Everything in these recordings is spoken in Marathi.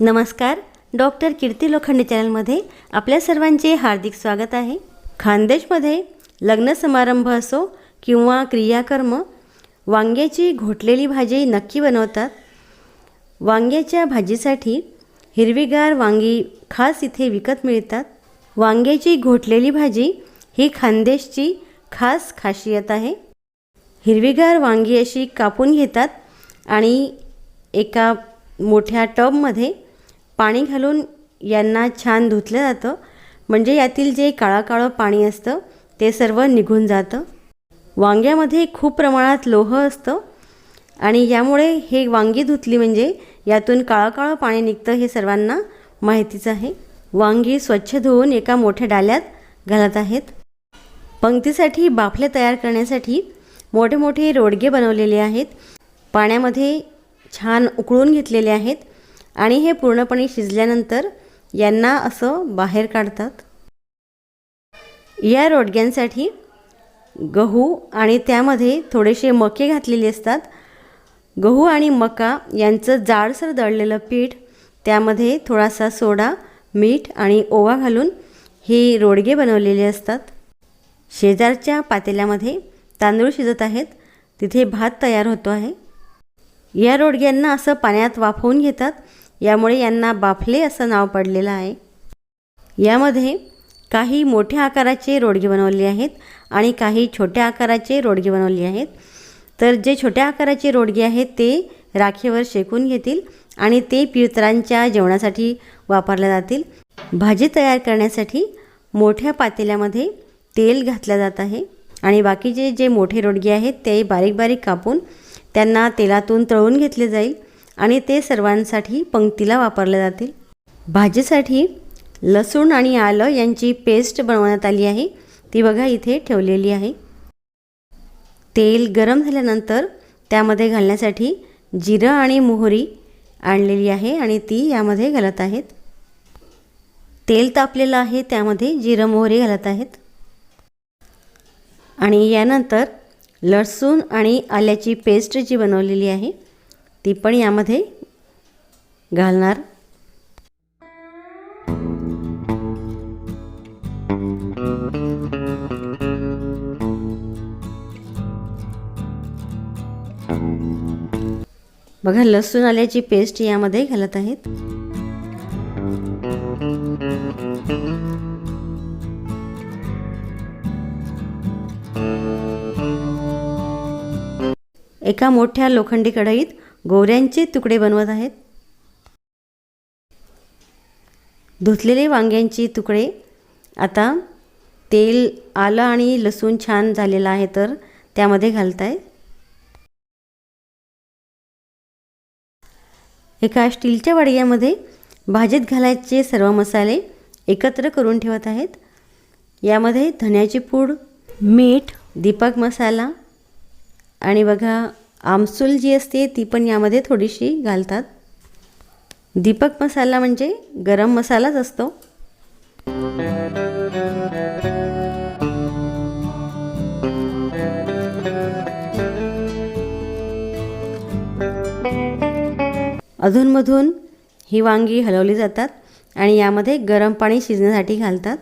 नमस्कार. डॉक्टर कीर्ती लोखंडे चॅनलमध्ये आपल्या सर्वांचे हार्दिक स्वागत आहे. खानदेशमध्ये लग्न समारंभ असो किंवा क्रियाकर्म वांग्याची घोटलेली भाजी नक्की बनवतात. वांग्याच्या भाजीसाठी हिरवीगार वांगी खास इथे विकत मिळतात. वांग्याची घोटलेली भाजी ही खानदेशची खास खासियत आहे. हिरवीगार वांगी अशी कापून घेतात आणि एका मोठ्या टबमध्ये पाणी घालून यांना छान धुतलं जातं. म्हणजे यातील जे काळाकाळं काळं पाणी असतं ते सर्व निघून जातं. वांग्यामध्ये खूप प्रमाणात लोह असतं. आणि यामुळे हे वांगी धुतली म्हणजे यातून काळाकाळं काळं पाणी निघतं हे सर्वांना माहितीच आहे. वांगी स्वच्छ धुवून एका मोठ्या डाल्यात घालत आहेत. पंक्तीसाठी बाफले तयार करण्यासाठी मोठे मोठे रोडगे बनवलेले आहेत. पाण्यामध्ये छान उकळून घेतलेले आहेत. आणि हे पूर्णपणे शिजल्यानंतर यांना असं बाहेर काढतात. या रोडग्यांसाठी गहू आणि त्यामध्ये थोडेसे मके घातलेले असतात. गहू आणि मका यांचं जाडसर दळलेलं पीठ त्यामध्ये थोडासा सोडा मीठ आणि ओवा घालून हे रोडगे बनवलेले असतात. शेजारच्या पातेल्यामध्ये तांदूळ शिजत आहेत. तिथे भात तयार होतो आहे. या रोडग्यांना असं पाण्यात वाफवून घेतात. यामुळे यांना बाफले असं नाव पडलेलं आहे. यामध्ये काही मोठ्या आकाराचे रोडगे बनवले आहेत आणि काही छोट्या आकाराचे रोडगे बनवले आहेत. तर जे छोट्या आकाराचे रोडगे आहेत ते राखेवर शेकून घेतील आणि ते पितरांच्या जेवणासाठी वापरल्या जातील. भाजी तयार करण्यासाठी मोठ्या पातेल्यामध्ये तेल घातलं जात आहे आणि बाकीचे जे मोठे रोडगे आहेत ते बारीक बारीक कापून त्यांना तेलातून तळून घेतले जाईल. आणि ते सर्वांसाठी पंक्तीला वापरले जातील. भाजीसाठी लसूण आणि आलं यांची पेस्ट बनवण्यात आली आहे. ती बघा इथे ठेवलेली आहे. तेल गरम झाल्यानंतर त्यामध्ये घालण्यासाठी जिरं आणि मोहरी आणलेली आहे आणि ती यामध्ये घालत आहेत. तेल तापलेलं आहे त्यामध्ये जिरं मोहरी घालत आहेत. आणि यानंतर लसूण आणि आल्याची पेस्ट जी बनवलेली आहे. ती पण यामध्ये घालणार. बघा लसूण आल्याची पेस्ट यामध्ये घालत आहेत. एका मोठ्या लोखंडी कढईत गोऱ्यांचे तुकडे बनवत आहेत. धुतलेले वांग्यांचे तुकडे. आता तेल आलं आणि लसूण छान झालेलं आहे तर त्यामध्ये घालत आहेत एका स्टीलच्या वाडग्यामध्ये भाजीत घालायचे सर्व मसाले एकत्र करून ठेवत आहेत. यामध्ये धण्याची पूड मीठ दीपक मसाला आणि बघा आमसूल जी असते ती पण यामध्ये थोडीशी घालतात. दीपक मसाला म्हणजे गरम मसालाच असतो. अधूनमधून ही वांगी हलवली जातात आणि यामध्ये गरम पाणी शिजण्यासाठी घालतात.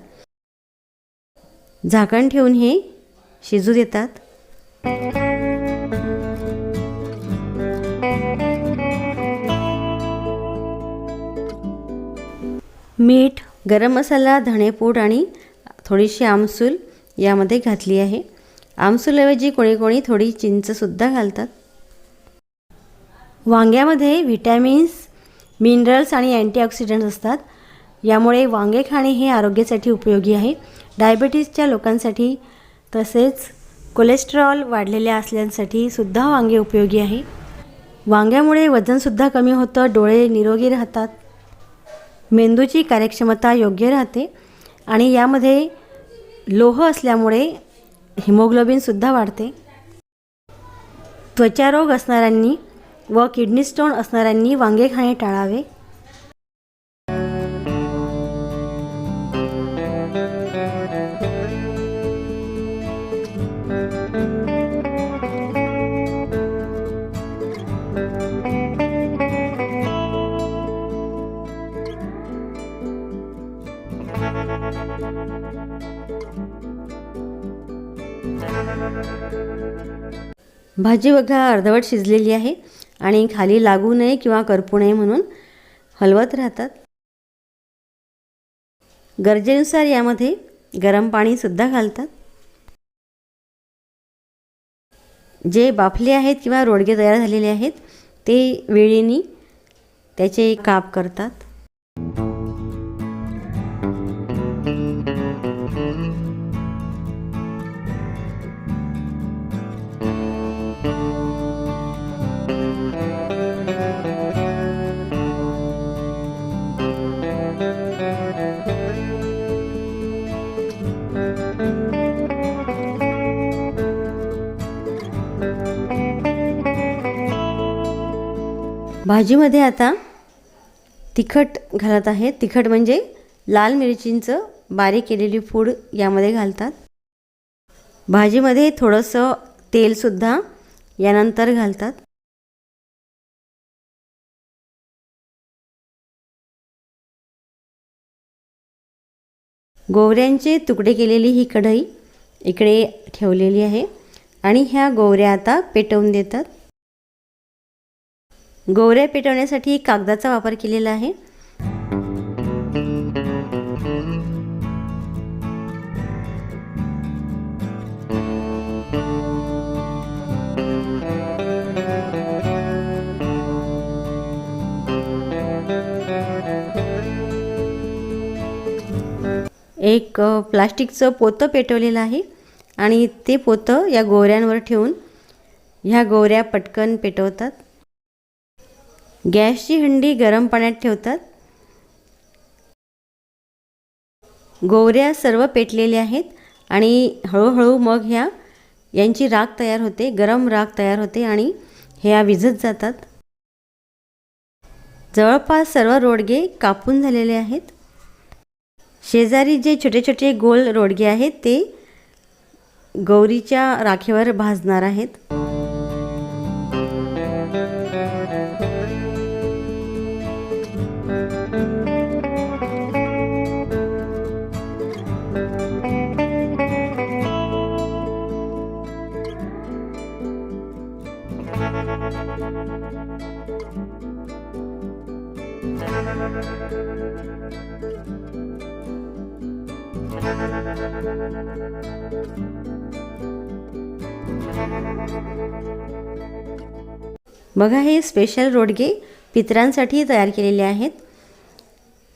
झाकण ठेवून हे शिजू देतात. मीठ गरम मसाला धणेपूड आणि थोडीशी आमसूल यामध्ये घातली आहे. आमसूलऐवजी कोणी कोणी थोडी चिंचसुद्धा घालतात. वांग्यामध्ये व्हिटॅमिन्स मिनरल्स आणि अँटीऑक्सिडंट्स असतात. यामुळे वांगे खाणे हे आरोग्यासाठी उपयोगी आहे. डायबेटीजच्या लोकांसाठी तसेच कोलेस्ट्रॉल वाढलेल्या असल्यासाठी सुद्धा वांगे उपयोगी आहे. वांग्यामुळे वजनसुद्धा कमी होतं डोळे निरोगी राहतात. मेंदूची कार्यक्षमता योग्य राहते आणि यामध्ये लोह असल्यामुळे हिमोग्लोबिनसुद्धा वाढते. त्वचारोग असणाऱ्यांनी व किडनी स्टोन असणाऱ्यांनी वांगे खाणे टाळावे. भाजी बघा अर्धवट शिजलेली आहे आणि खाली लागू नये किंवा करपू नये म्हणून हलवत राहतात. गरजेनुसार यामध्ये गरम पाणीसुद्धा घालतात. जे बाफले आहेत किंवा रोडगे तयार झालेले आहेत ते वेळेने त्याचे काप करतात. भाजीमध्ये आता तिखट घालत आहे. तिखट म्हणजे लाल मिरचींचं बारीक केलेली पूड यामध्ये घालतात. भाजीमध्ये थोडंसं तेलसुद्धा यानंतर घालतात. गोवऱ्यांचे तुकडे केलेली ही कढई इकडे ठेवलेली आहे आणि ह्या गोवऱ्या आता पेटवून देतात. गोवऱ्या पेटवण्यासाठी कागदाचा वापर केलेला आहे. एक प्लास्टिकचं पोतं पेटवलेलं आहे आणि ते पोतं या गोवऱ्यांवर ठेवून ह्या गोवऱ्या पटकन पेटवतात. गॅसची हंडी गरम पाण्यात ठेवतात. गोवऱ्या सर्व पेटलेल्या आहेत आणि हळूहळू मग ह्या यांची राख तयार होते गरम राख तयार होते आणि ह्या विझत जातात. जवळपास सर्व रोडगे कापून झालेले आहेत. शेजारी जे छोटे छोटे गोल रोडगे आहेत ते गौरीच्या राखेवर भाजणार आहेत. बघा हे स्पेशल रोडगे पित्रांसाठी तयार केलेले आहेत.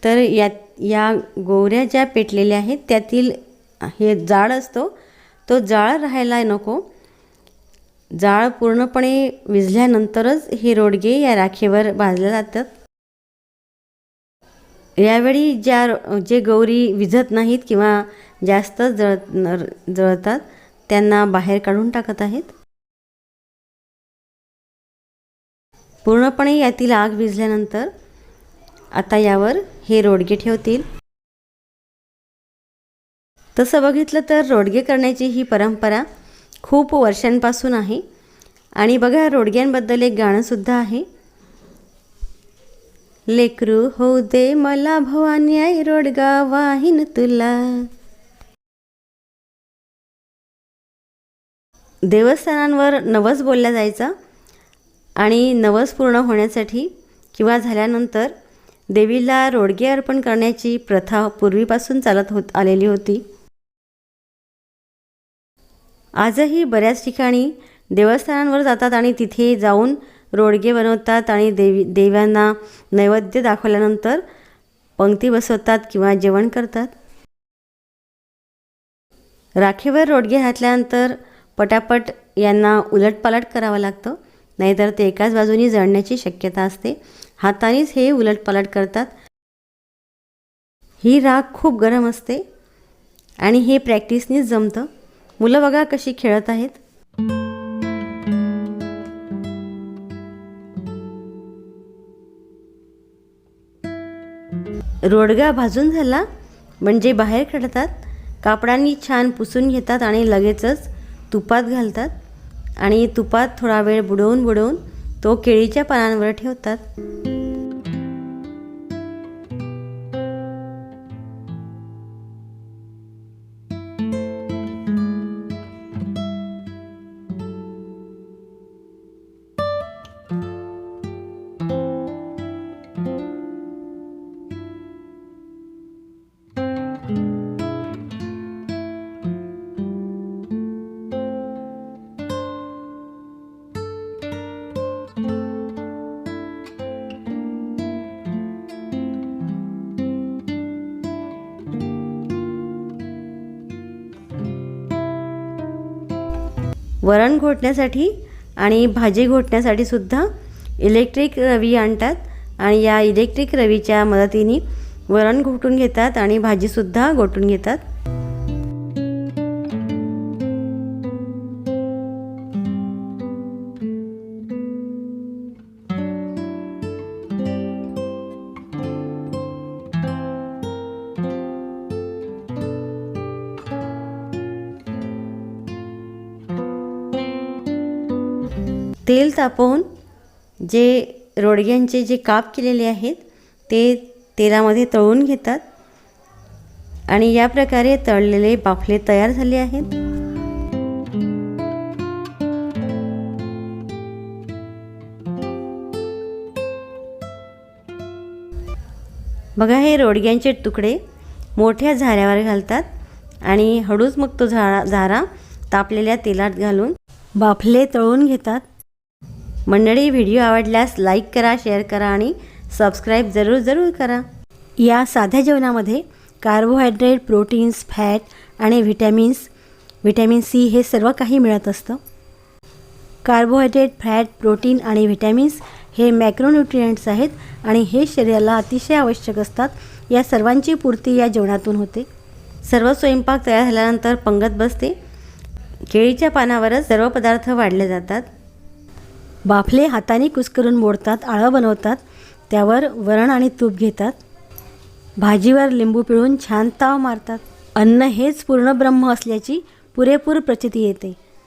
तर या या गोवऱ्या ज्या पेटलेल्या आहेत त्यातील हे जाळ असतो तो जाळ राहायला नको. जाळ पूर्णपणे विझल्यानंतरच हे रोडगे या राखेवर भाजल्या जातात. यावेळी ज्या जे गौरी विझत नाहीत किंवा जास्त जळ न- जळतात त्यांना बाहेर काढून टाकत आहेत. पूर्णपणे यातील आग विझल्यानंतर आता यावर हे रोडगे ठेवतील. तसं बघितलं तर रोडगे करण्याची ही परंपरा खूप वर्षांपासून आहे. आणि बघा रोडग्यांबद्दल एक गाणंसुद्धा आहे. लेकरू होऊ दे मला भवानी आई रोडगा वाहिन तुला. देवस्थानांवर नवस बोलला जायचा आणि नवस पूर्ण होण्यासाठी किंवा झाल्यानंतर देवीला रोडगे अर्पण करण्याची प्रथा पूर्वीपासून चालत होत आलेली होती. आजही बऱ्याच ठिकाणी देवस्थानांवर जातात आणि तिथे जाऊन रोडगे बनवतात आणि देवी देव्यांना नैवेद्य दाखवल्यानंतर पंक्ती बसवतात किंवा जेवण करतात. राखेवर रोडगे घातल्यानंतर पटापट यांना उलटपालट करावं लागतं नाहीतर ते एकाच बाजूनी जळण्याची शक्यता असते. हातानेच हे उलटपालट करतात. ही राख खूप गरम असते आणि हे प्रॅक्टिसनीच जमतं. मुलं बघा कशी खेळत आहेत. रोडगा भाजून झाला. म्हणजे बाहेर काढतात कापडांनी छान पुसून घेतात आणि लगेचच तुपात घालतात. आणि तुपात थोडा वेळ बुडवून बुडवून तो केळीच्या पानांवर ठेवतात. वरण घोटण्यासाठी आणि भाजी घोटण्यासाठी सुद्धा इलेक्ट्रिक रवी आणतात. आणि या इलेक्ट्रिक रवीच्या मदतीने वरण घोटून घेतात आणि भाजीसुद्धा घोटून घेतात. तेल तापवून जे रोडग्यांचे जे काप केलेले आहेत ते तेलामध्ये तळून घेतात. आणि या प्रकारे तळलेले बाफले तयार झाले आहेत. बघा हे रोडग्यांचे तुकडे मोठ्या झाऱ्यावर घालतात आणि हळूच मग तो झारा झारा तापलेल्या तेलात घालून बाफले तळून घेतात. मंडळी व्हिडिओ आवडल्यास लाईक करा शेअर करा आणि सबस्क्राईब जरूर जरूर करा. या साध्या जेवणामध्ये कार्बोहायड्रेट प्रोटीन्स फॅट आणि व्हिटॅमिन्स व्हिटॅमिन सी हे सर्व काही मिळत असतं. कार्बोहायड्रेट फॅट प्रोटीन आणि व्हिटॅमिन्स हे मॅक्रोन्युट्रियंट्स आहेत आणि हे शरीराला अतिशय आवश्यक असतात. या सर्वांची पूर्ती या जेवणातून होते. सर्व स्वयंपाक तयार झाल्यानंतर पंगत बसते. केळीच्या पानावरच सर्व पदार्थ वाढले जातात. बाफले हाताने कुस्करून मोडतात आळं बनवतात त्यावर वरण आणि तूप घेतात. भाजीवर लिंबू पिळून छान ताव मारतात. अन्न हेच पूर्ण ब्रह्म असल्याची पुरेपूर प्रचिती येते.